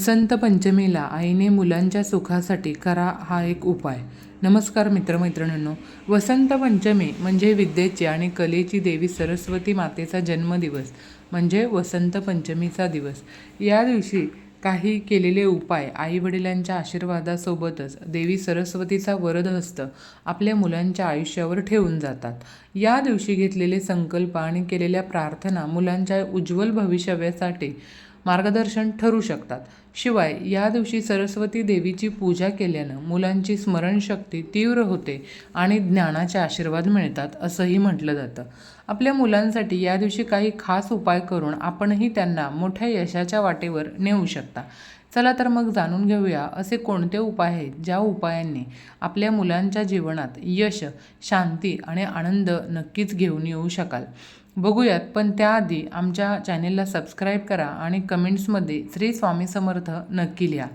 संत पंचमीला आईने मुलांच्या सुखासाठी करा हा एक उपाय. नमस्कार मित्रमैत्रिणींनो वसंत पंचमी म्हणजे विद्येची आणि कलेची देवी सरस्वती मातेचा जन्मदिवस म्हणजे वसंत पंचमीचा दिवस. या दिवशी काही केलेले उपाय आईवडिलांच्या आशीर्वादासोबतच देवी सरस्वतीचा वरदहस्त आपल्या मुलांच्या आयुष्यावर ठेवून जातात. या दिवशी घेतलेले संकल्प आणि केलेल्या प्रार्थना मुलांच्या उज्ज्वल भविष्यासाठी मार्गदर्शन ठरू शकतात. शिवाय या दिवशी सरस्वती देवीची पूजा केल्यानं मुलांची स्मरणशक्ती तीव्र होते आणि ज्ञानाचे आशीर्वाद मिळतात असंही म्हटलं जातं. आपल्या मुलांसाठी या दिवशी काही खास उपाय करून आपणही त्यांना मोठ्या यशाच्या वाटेवर नेऊ शकता. चला तर मग जाणून घेऊया असे कोणते उपाय आहेत ज्या उपायांनी आपल्या मुलांच्या जीवनात यश शांती आणि आनंद नक्कीच घेऊन येऊ शकाल. बघूयात. पण त्याआधी आमच्या चॅनेलला सबस्क्राईब करा आणि कमेंट्समध्ये श्री स्वामी समर्थ नक्की लिहा.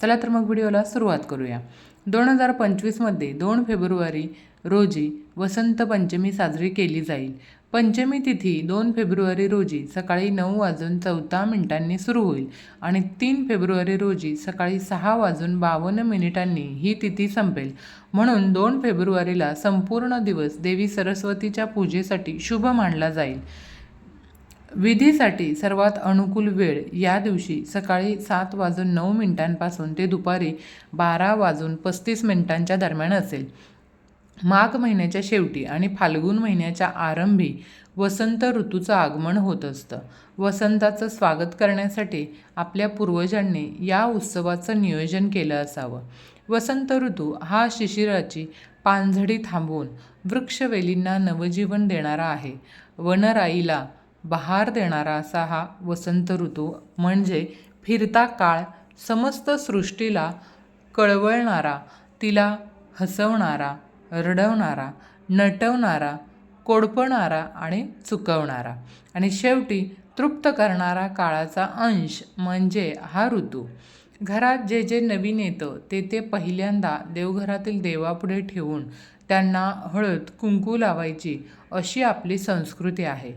चला तर मग व्हिडिओला सुरुवात करूया. दोन हजार पंचवीसमध्ये दोन फेब्रुवारी रोजी वसंत पंचमी साजरी केली जाईल. पंचमी तिथी दोन फेब्रुवारी रोजी सकाळी नऊ वाजून चौदा मिनिटांनी सुरू होईल आणि तीन फेब्रुवारी रोजी सकाळी सहा वाजून बावन्न मिनिटांनी ही तिथी संपेल. म्हणून दोन फेब्रुवारीला संपूर्ण दिवस देवी सरस्वतीच्या पूजेसाठी शुभ मानला जाईल. विधीसाठी सर्वात अनुकूल वेळ या दिवशी सकाळी सात वाजून नऊ मिनिटांपासून ते दुपारी बारा वाजून पस्तीस मिनिटांच्या दरम्यान असेल. माघ महिन्याच्या शेवटी आणि फाल्गुन महिन्याच्या आरंभी वसंत ऋतूचं आगमन होत असतं. वसंताचं स्वागत करण्यासाठी आपल्या पूर्वजांनी या उत्सवाचं नियोजन केलं असावं. वसंत ऋतू हा शिशिराची पानझडी थांबवून वृक्षवेलींना नवजीवन देणारा आहे. वनराईला बहार देणारा असा हा वसंत ऋतू म्हणजे फिरता काळ समस्त सृष्टीला कळवळणारा तिला हसवणारा रडवणारा नटवणारा कोडपणारा आणि चुकवणारा. आणि शेवटी तृप्त करणारा काळाचा अंश म्हणजे हा ऋतू. घरात जे जे नवीन येतं ते ते पहिल्यांदा देवघरातील देवापुढे ठेवून त्यांना हळद कुंकू लावायची अशी आपली संस्कृती आहे.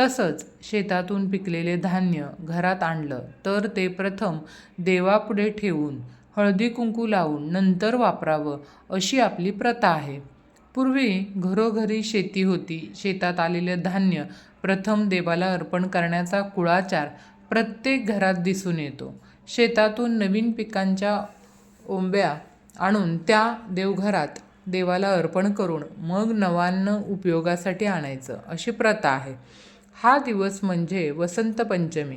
तसंच शेतातून पिकलेले धान्य घरात आणलं तर ते प्रथम देवापुढे ठेवून हळदी कुंकू लावून नंतर वापरावं अशी आपली प्रथा आहे. पूर्वी घरोघरी शेती होती. शेतात आलेलं धान्य प्रथम देवाला अर्पण करण्याचा कुळाचार प्रत्येक घरात दिसून येतो. शेतातून नवीन पिकांच्या ओंब्या आणून त्या देवघरात देवाला अर्पण करून मग नवान्न उपयोगासाठी आणायचं अशी प्रथा आहे. हा दिवस म्हणजे वसंत पंचमी.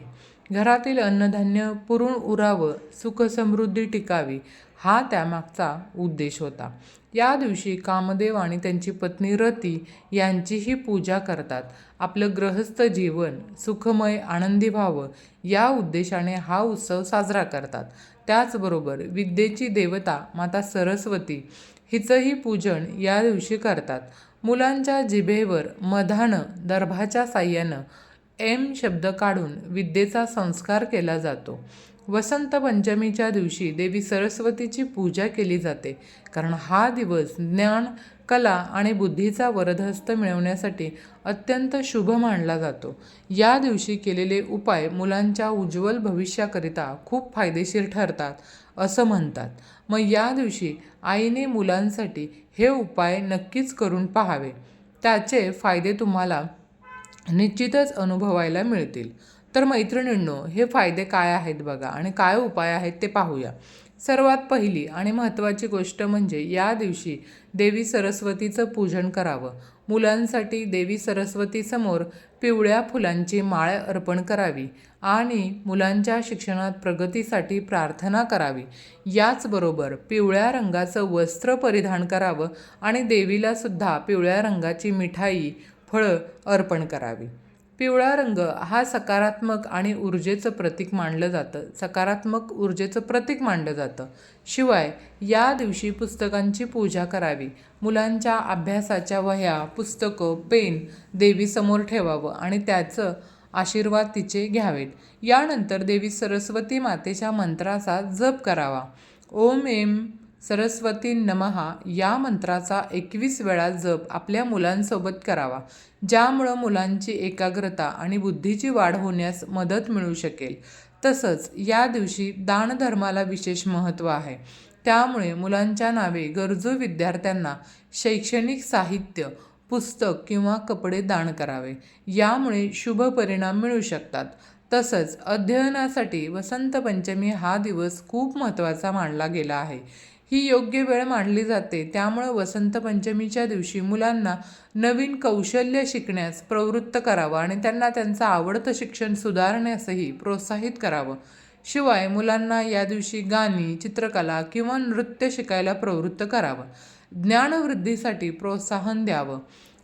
घरातील अन्नधान्य पुरून उरावं सुखसमृद्धी टिकावी हा त्यामागचा उद्देश होता. या दिवशी कामदेव आणि त्यांची पत्नी रती यांचीही पूजा करतात. आपलं ग्रहस्थ जीवन सुखमय आनंदी व्हावं या उद्देशाने हा उत्सव साजरा करतात. त्याचबरोबर विद्येची देवता माता सरस्वती हिचंही पूजन या दिवशी करतात. मुलांच्या जिभेवर मधानं दर्भाच्या साह्यानं एम शब्द काढून विद्येचा संस्कार केला जातो. वसंत पंचमीच्या दिवशी देवी सरस्वतीची पूजा केली जाते कारण हा दिवस ज्ञान कला आणि बुद्धीचा वरदहस्त मिळवण्यासाठी अत्यंत शुभ मानला जातो. या दिवशी केलेले उपाय मुलांच्या उज्ज्वल भविष्याकरिता खूप फायदेशीर ठरतात असं म्हणतात. मग या दिवशी आईने मुलांसाठी हे उपाय नक्कीच करून पाहावे. त्याचे फायदे तुम्हाला निश्चितच अनुभवायला मिळतील. तर मैत्रिणींनो हे फायदे काय आहेत बघा आणि काय उपाय आहेत ते पाहूया. सर्वात पहिली आणि महत्त्वाची गोष्ट म्हणजे या दिवशी देवी सरस्वतीचं पूजन करावं. मुलांसाठी देवी सरस्वतीसमोर पिवळ्या फुलांची माळ अर्पण करावी आणि मुलांच्या शिक्षणात प्रगतीसाठी प्रार्थना करावी. याचबरोबर पिवळ्या रंगाचं वस्त्र परिधान करावं आणि देवीलासुद्धा पिवळ्या रंगाची मिठाई फळं अर्पण करावी. पिवळा रंग हा सकारात्मक आणि ऊर्जेचं प्रतीक मानलं जातं. सकारात्मक ऊर्जेचं प्रतीक मानलं जातं. शिवाय या दिवशी पुस्तकांची पूजा करावी. मुलांच्या अभ्यासाच्या वह्या पुस्तकं पेन देवीसमोर ठेवावं आणि त्याचं आशीर्वाद तिचे घ्यावेत. यानंतर देवी सरस्वती मातेच्या मंत्राचा जप करावा. ओम एम सरस्वती नमहा या मंत्राचा एकवीस वेळा जप आपल्या मुलांसोबत करावा ज्यामुळं मुलांची एकाग्रता आणि बुद्धीची वाढ होण्यास मदत मिळू शकेल. तसंच या दिवशी दानधर्माला विशेष महत्त्व आहे. त्यामुळे मुलांच्या नावे गरजू विद्यार्थ्यांना शैक्षणिक साहित्य पुस्तक किंवा कपडे दान करावे. यामुळे शुभ परिणाम मिळू शकतात. तसंच अध्ययनासाठी वसंत पंचमी हा दिवस खूप महत्त्वाचा मानला गेला आहे. ही योग्य वेळ मानली जाते. त्यामुळे वसंत पंचमीच्या दिवशी मुलांना नवीन कौशल्य शिकण्यास प्रवृत्त करावं आणि त्यांना त्यांचं आवडतं शिक्षण सुधारण्यासही प्रोत्साहित करावं. शिवाय मुलांना या दिवशी गाणी चित्रकला किंवा नृत्य शिकायला प्रवृत्त करावं. ज्ञानवृद्धीसाठी प्रोत्साहन द्यावं.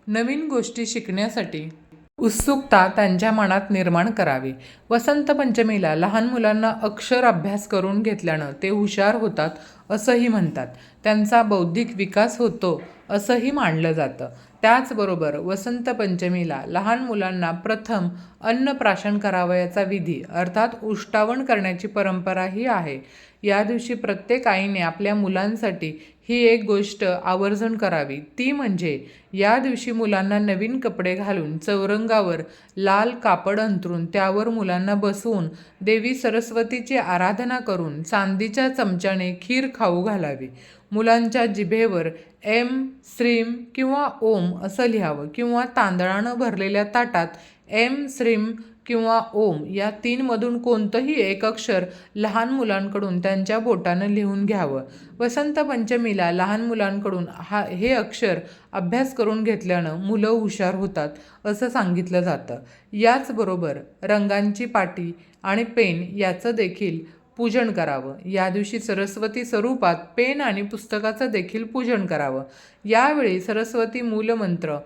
नवीन गोष्टी शिकण्यासाठी उत्सुकता त्यांच्या मनात निर्माण करावी. वसंत पंचमीला लहान मुलांना अक्षर अभ्यास करून घेतल्यानं ते हुशार होतात असंही म्हणतात. त्यांचा बौद्धिक विकास होतो असंही मानलं जातं. त्याचबरोबर वसंत पंचमीला लहान मुलांना प्रथम अन्नप्राशन करावयाचा विधी अर्थात उष्टावण करण्याची परंपराही आहे. या दिवशी प्रत्येक आईने आपल्या मुलांसाठी ही एक गोष्ट आवर्जून करावी. ती म्हणजे या दिवशी मुलांना नवीन कपडे घालून चौरंगावर लाल कापड अंथरून त्यावर मुलांना बसवून देवी सरस्वतीची आराधना करून चांदीच्या चमच्याने खीर खाऊ घालावी. मुलांच्या जिभेवर एम श्रीम किंवा ओम असं लिहावं किंवा तांदळानं भरलेल्या ताटात एम श्रीम किंवा ओम या तीनमधून कोणतंही एक अक्षर लहान मुलांकडून त्यांच्या बोटानं लिहून घ्यावं. वसंत पंचमीला लहान मुलांकडून हा हे अक्षर अभ्यास करून घेतल्यानं मुलं हुशार होतात असं सांगितलं जातं. याचबरोबर रंगांची पाटी आणि पेन याचं देखील पूजन करावं. या दिवशी सरस्वती स्वरूपात पेन आणि पुस्तकाचं देखील पूजन करावं. यावेळी सरस्वती मूलमंत्र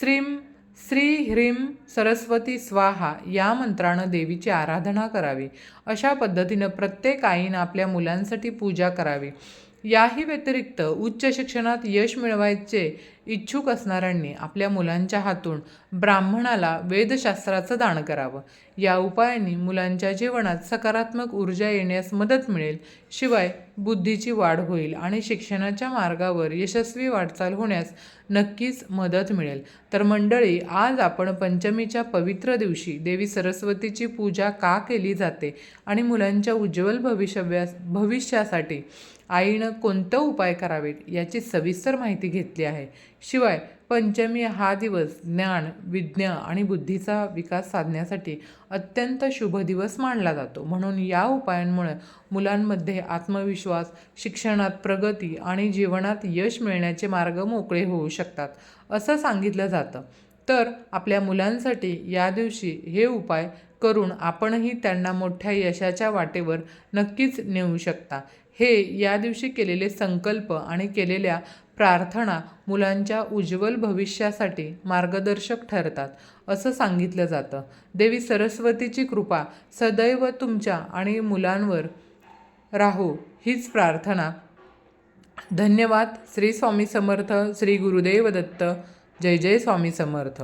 श्रीम श्री ह्रीम सरस्वती स्वाहा या मंत्रानं देवीची आराधना करावी. अशा पद्धतीनं प्रत्येक आईनं आपल्या मुलांसाठी पूजा करावी. याही व्यतिरिक्त उच्च शिक्षणात यश मिळवायचे इच्छुक असणाऱ्यांनी आपल्या मुलांच्या हातून ब्राह्मणाला वेदशास्त्राचं दान करावं. या उपायांनी मुलांच्या जीवनात सकारात्मक ऊर्जा येण्यास मदत मिळेल. शिवाय बुद्धीची वाढ होईल आणि शिक्षणाच्या मार्गावर यशस्वी वाटचाल होण्यास नक्कीच मदत मिळेल. तर मंडळी आज आपण पंचमीच्या पवित्र दिवशी देवी सरस्वतीची पूजा का केली जाते आणि मुलांच्या उज्ज्वल भविष्यव्या भविष्यासाठी आईनं कोणतं उपाय करावेत याची सविस्तर माहिती घेतली आहे. शिवाय पंचमी हा दिवस ज्ञान विज्ञान आणि बुद्धीचा विकास साधण्यासाठी अत्यंत शुभ दिवस मानला जातो. म्हणून या उपायांमुळे मुलांमध्ये आत्मविश्वास शिक्षणात प्रगती आणि जीवनात यश मिळण्याचे मार्ग मोकळे होऊ शकतात असं सांगितलं जातं. तर आपल्या मुलांसाठी या दिवशी हे उपाय करून आपणही त्यांना मोठ्या यशाच्या वाटेवर नक्कीच नेऊ शकता. हे या दिवशी केलेले संकल्प आणि केलेल्या प्रार्थना मुलांच्या उज्ज्वल भविष्यासाठी मार्गदर्शक ठरतात असं सांगितलं जातं. देवी सरस्वतीची कृपा सदैव तुमच्या आणि मुलांवर राहो हीच प्रार्थना. धन्यवाद. श्री स्वामी समर्थ श्री गुरुदेव दत्त. जय जय स्वामी समर्थ.